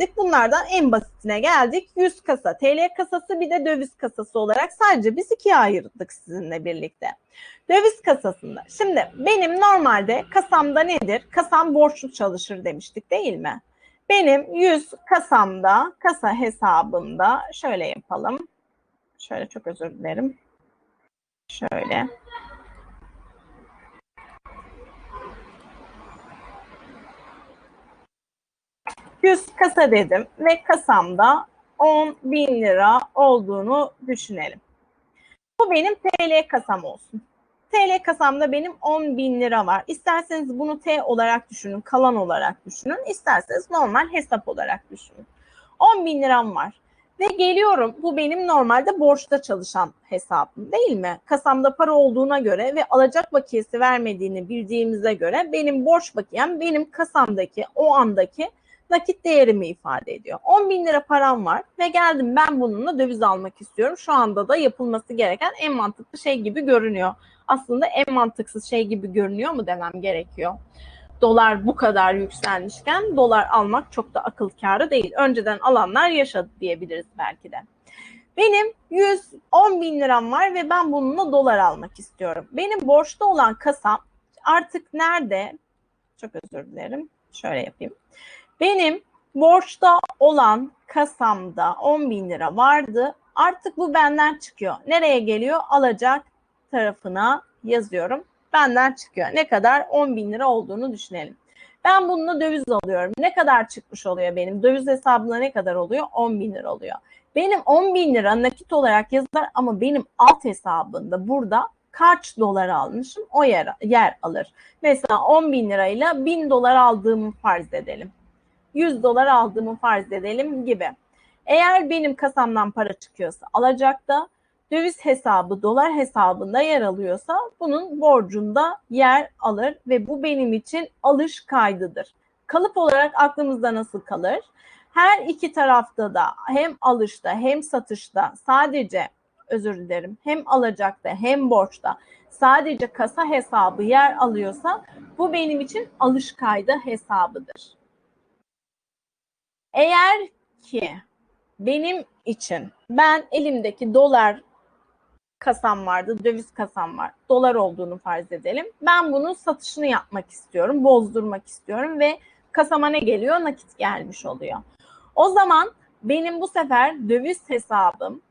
ettik. Bunlardan en basitine geldik. 100 kasa TL kasası bir de döviz kasası olarak sadece biz ikiye ayırdık sizinle birlikte. Döviz kasasında. Şimdi benim normalde kasamda nedir? Kasam borçlu çalışır demiştik değil mi? Benim 100 kasamda, kasa hesabımda şöyle yapalım. Şöyle çok özür dilerim. Şöyle. Yüz kasa dedim ve kasamda 10 bin lira olduğunu düşünelim. Bu benim TL kasam olsun. TL kasamda benim 10 bin lira var. İsterseniz bunu T olarak düşünün, kalan olarak düşünün. İsterseniz normal hesap olarak düşünün. 10 bin liram var. Ve geliyorum bu benim normalde borçta çalışan hesabım değil mi? Kasamda para olduğuna göre ve alacak bakiyesi vermediğini bildiğimize göre benim borç bakiyem benim kasamdaki o andaki nakit değerimi ifade ediyor. 10 bin lira param var ve geldim ben bununla döviz almak istiyorum. Şu anda da yapılması gereken en mantıklı şey gibi görünüyor. Aslında en mantıksız şey gibi görünüyor mu demem gerekiyor. Dolar bu kadar yükselmişken dolar almak çok da akıl kârı değil. Önceden alanlar yaşadı diyebiliriz belki de. Benim 110 bin liram var ve ben bununla dolar almak istiyorum. Benim borçta olan kasam artık nerede? Çok özür dilerim. Şöyle yapayım. Benim borçta olan kasamda 10 bin lira vardı. Artık bu benden çıkıyor. Nereye geliyor? Alacak tarafına yazıyorum. Benden çıkıyor. Ne kadar? 10 bin lira olduğunu düşünelim. Ben bununla döviz alıyorum. Ne kadar çıkmış oluyor benim? Döviz hesabına ne kadar oluyor? 10 bin lira oluyor. Benim 10 bin lira nakit olarak yazar ama benim alt hesabında burada kaç dolar almışım o yer, yer alır. Mesela 10 bin lirayla 1000 dolar aldığımı farz edelim. 100 dolar aldığımı farz edelim gibi. Eğer benim kasamdan para çıkıyorsa alacakta, döviz hesabı dolar hesabında yer alıyorsa bunun borcunda yer alır ve bu benim için alış kaydıdır. Kalıp olarak aklımızda nasıl kalır? Her iki tarafta da hem alışta hem satışta sadece özür dilerim hem alacakta hem borçta sadece kasa hesabı yer alıyorsa bu benim için alış kaydı hesabıdır. Eğer ki benim için ben elimdeki dolar kasam vardı, döviz kasam var. Dolar olduğunu farz edelim. Ben bunun satışını yapmak istiyorum, bozdurmak istiyorum ve kasama ne geliyor? Nakit gelmiş oluyor. O zaman benim bu sefer döviz hesabım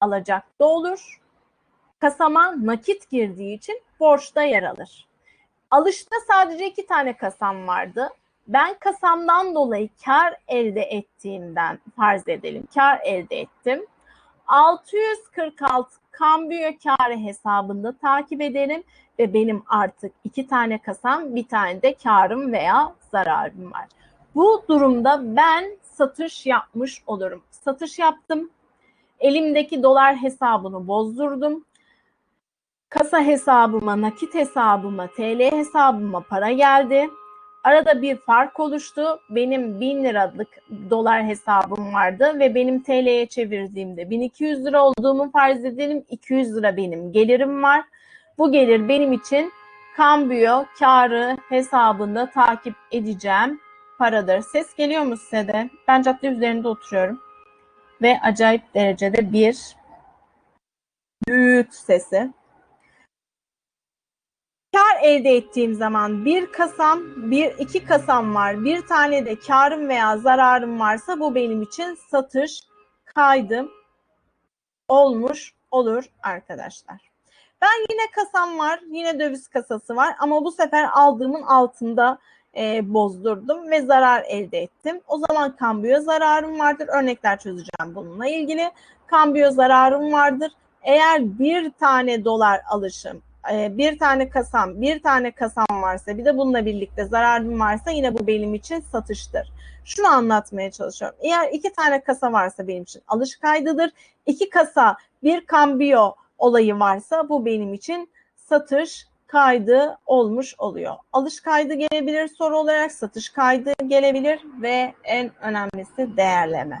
alacakta olur. Kasama nakit girdiği için borçta yer alır. Alışta sadece iki tane kasam vardı ben kasamdan dolayı kar elde ettiğimden farz edelim. Kar elde ettim. 646 kambiyo karı hesabında takip ederim ve benim artık iki tane kasam bir tane de karım veya zararım var. Bu durumda ben satış yapmış olurum. Satış yaptım. Elimdeki dolar hesabını bozdurdum. Kasa hesabıma, nakit hesabıma, TL hesabıma para geldi. Arada bir fark oluştu. Benim 1000 liralık dolar hesabım vardı ve benim TL'ye çevirdiğimde 1200 lira olduğumu farz edelim. 200 lira benim gelirim var. Bu gelir benim için kambiyo karı hesabında takip edeceğim paradır. Ses geliyor mu size de? Ben cadde üzerinde oturuyorum. Ve acayip derecede bir düğüt sesi kar elde ettiğim zaman bir kasam, bir iki kasam var. Bir tane de karım veya zararım varsa bu benim için satış kaydım olmuş olur arkadaşlar. Ben yine kasam var, yine döviz kasası var ama bu sefer aldığımın altında e, bozdurdum ve zarar elde ettim. O zaman kambiyo zararım vardır. Örnekler çözeceğim bununla ilgili. Kambiyo zararım vardır. Eğer bir tane dolar alışım e, bir tane kasam, bir tane kasam varsa bir de bununla birlikte zararım varsa yine bu benim için satıştır. Şunu anlatmaya çalışıyorum. Eğer iki tane kasa varsa benim için alış kaydıdır. İki kasa bir kambiyo olayı varsa bu benim için satış kaydı olmuş oluyor. Alış kaydı gelebilir soru olarak, satış kaydı gelebilir ve en önemlisi değerleme.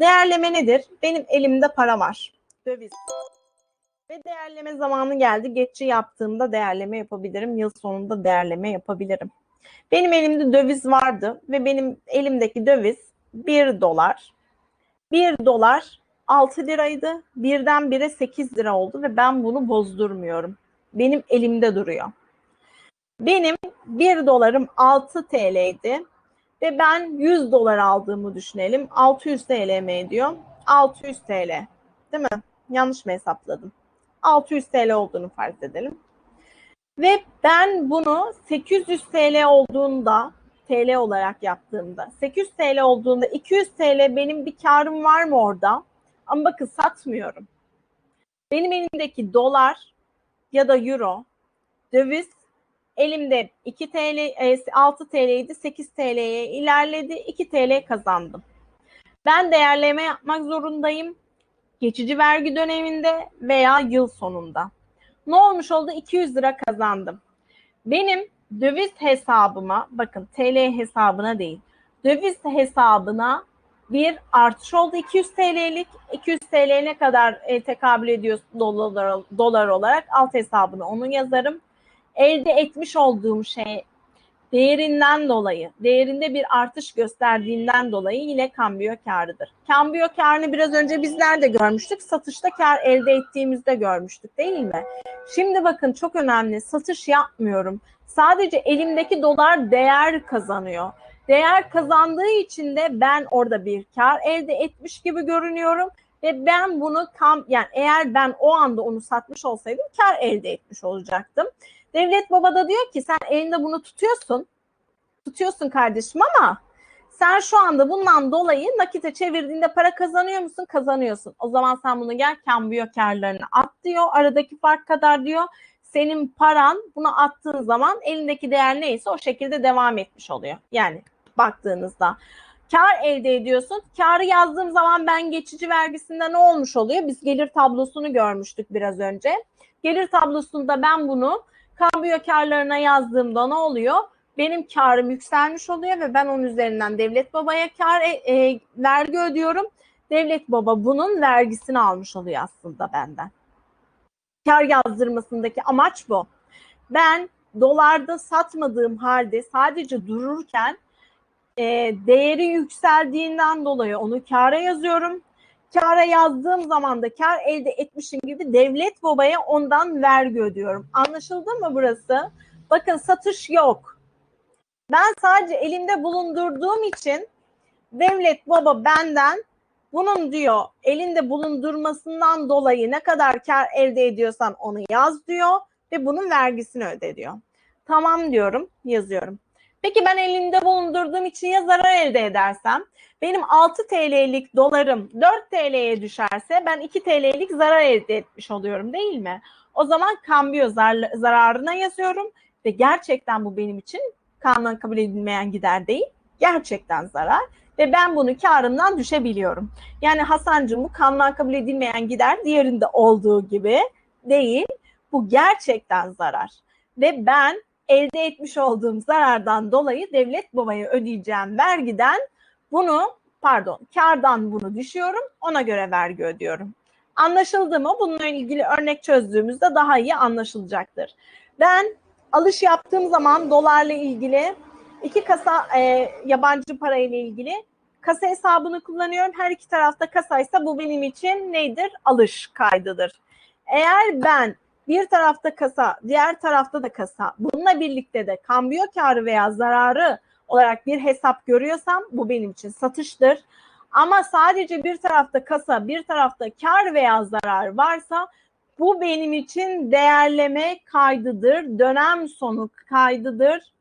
Değerleme nedir? Benim elimde para var. Döviz. Ve değerleme zamanı geldi. Geçici yaptığımda değerleme yapabilirim. Yıl sonunda değerleme yapabilirim. Benim elimde döviz vardı ve benim elimdeki döviz 1 dolar. 1 dolar 6 liraydı. Birdenbire 8 lira oldu ve ben bunu bozdurmuyorum. Benim elimde duruyor. Benim 1 dolarım 6 TL'ydi ve ben 100 dolar aldığımı düşünelim. 600 TL mi ediyor? 600 TL. Değil mi? Yanlış mı hesapladım? 600 TL olduğunu farz edelim. Ve ben bunu 800 TL olduğunda TL olarak yaptığımda 800 TL olduğunda 200 TL benim bir karım var mı orada? Ama bakın satmıyorum. Benim elimdeki dolar ya da euro döviz elimde 2 TL 6 TL'ydi 8 TL'ye ilerledi 2 TL kazandım. Ben değerleme yapmak zorundayım. Geçici vergi döneminde veya yıl sonunda. Ne olmuş oldu? 200 lira kazandım. Benim döviz hesabıma, bakın TL hesabına değil, döviz hesabına bir artış oldu 200 TL'lik. 200 TL ne kadar e, tekabül ediyor dolar, dolar olarak alt hesabına onu yazarım. Elde etmiş olduğum şey değerinden dolayı, değerinde bir artış gösterdiğinden dolayı yine kambiyo karıdır. Kambiyo karını biraz önce bizler de görmüştük. Satışta kar elde ettiğimizde görmüştük değil mi? Şimdi bakın çok önemli. Satış yapmıyorum. Sadece elimdeki dolar değer kazanıyor. Değer kazandığı için de ben orada bir kar elde etmiş gibi görünüyorum ve ben bunu kam yani eğer ben o anda onu satmış olsaydım kar elde etmiş olacaktım. Devlet Baba da diyor ki sen elinde bunu tutuyorsun. Tutuyorsun kardeşim ama sen şu anda bundan dolayı nakite çevirdiğinde para kazanıyor musun? Kazanıyorsun. O zaman sen bunu gel kambiyo karlarını at diyor. Aradaki fark kadar diyor. Senin paran bunu attığın zaman elindeki değer neyse o şekilde devam etmiş oluyor. Yani baktığınızda kar elde ediyorsun. Karı yazdığım zaman ben geçici vergisinde ne olmuş oluyor? Biz gelir tablosunu görmüştük biraz önce. Gelir tablosunda ben bunu kambiyo karlarına yazdığımda ne oluyor? Benim karım yükselmiş oluyor ve ben onun üzerinden devlet babaya kar e, e, vergi ödüyorum. Devlet baba bunun vergisini almış oluyor aslında benden. Kar yazdırmasındaki amaç bu. Ben dolarda satmadığım halde sadece dururken e, değeri yükseldiğinden dolayı onu kara yazıyorum. Kara yazdığım zaman da kar elde etmişim gibi devlet babaya ondan vergi ödüyorum. Anlaşıldı mı burası? Bakın satış yok. Ben sadece elimde bulundurduğum için devlet baba benden bunun diyor elinde bulundurmasından dolayı ne kadar kar elde ediyorsan onu yaz diyor ve bunun vergisini öde diyor. Tamam diyorum, yazıyorum. Peki ben elimde bulundurduğum için ya zarar elde edersem benim 6 TL'lik dolarım 4 TL'ye düşerse ben 2 TL'lik zarar elde etmiş oluyorum değil mi? O zaman kambiyo zar zararına yazıyorum ve gerçekten bu benim için kanunen kabul edilmeyen gider değil. Gerçekten zarar ve ben bunu karımdan düşebiliyorum. Yani Hasan'cığım bu kanunen kabul edilmeyen gider diğerinde olduğu gibi değil. Bu gerçekten zarar. Ve ben elde etmiş olduğum zarardan dolayı devlet babaya ödeyeceğim vergiden bunu pardon kardan bunu düşüyorum ona göre vergi ödüyorum. Anlaşıldı mı? Bununla ilgili örnek çözdüğümüzde daha iyi anlaşılacaktır. Ben alış yaptığım zaman dolarla ilgili iki kasa e, yabancı para ile ilgili kasa hesabını kullanıyorum. Her iki tarafta kasaysa bu benim için nedir? Alış kaydıdır. Eğer ben bir tarafta kasa, diğer tarafta da kasa. Bununla birlikte de kambiyo karı veya zararı olarak bir hesap görüyorsam bu benim için satıştır. Ama sadece bir tarafta kasa, bir tarafta kar veya zarar varsa bu benim için değerleme kaydıdır, dönem sonu kaydıdır.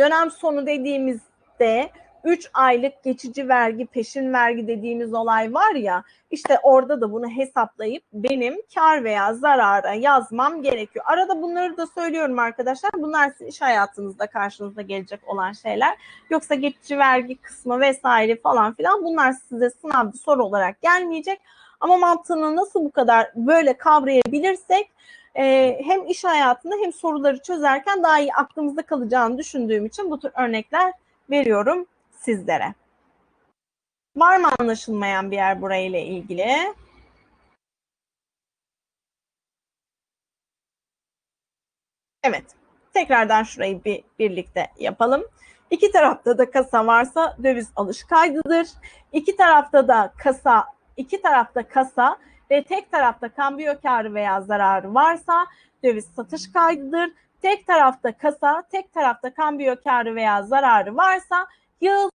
Dönem sonu dediğimizde 3 aylık geçici vergi, peşin vergi dediğimiz olay var ya, işte orada da bunu hesaplayıp benim kar veya zarara yazmam gerekiyor. Arada bunları da söylüyorum arkadaşlar. Bunlar sizin iş hayatınızda karşınıza gelecek olan şeyler. Yoksa geçici vergi kısmı vesaire falan filan bunlar size sınavda soru olarak gelmeyecek. Ama mantığını nasıl bu kadar böyle kavrayabilirsek e, hem iş hayatında hem soruları çözerken daha iyi aklımızda kalacağını düşündüğüm için bu tür örnekler veriyorum sizlere. Var mı anlaşılmayan bir yer burayla ilgili? Evet. Tekrardan şurayı bir birlikte yapalım. İki tarafta da kasa varsa döviz alış kaydıdır. İki tarafta da kasa, iki tarafta kasa ve tek tarafta kambiyo karı veya zararı varsa döviz satış kaydıdır. Tek tarafta kasa, tek tarafta kambiyo karı veya zararı varsa yıl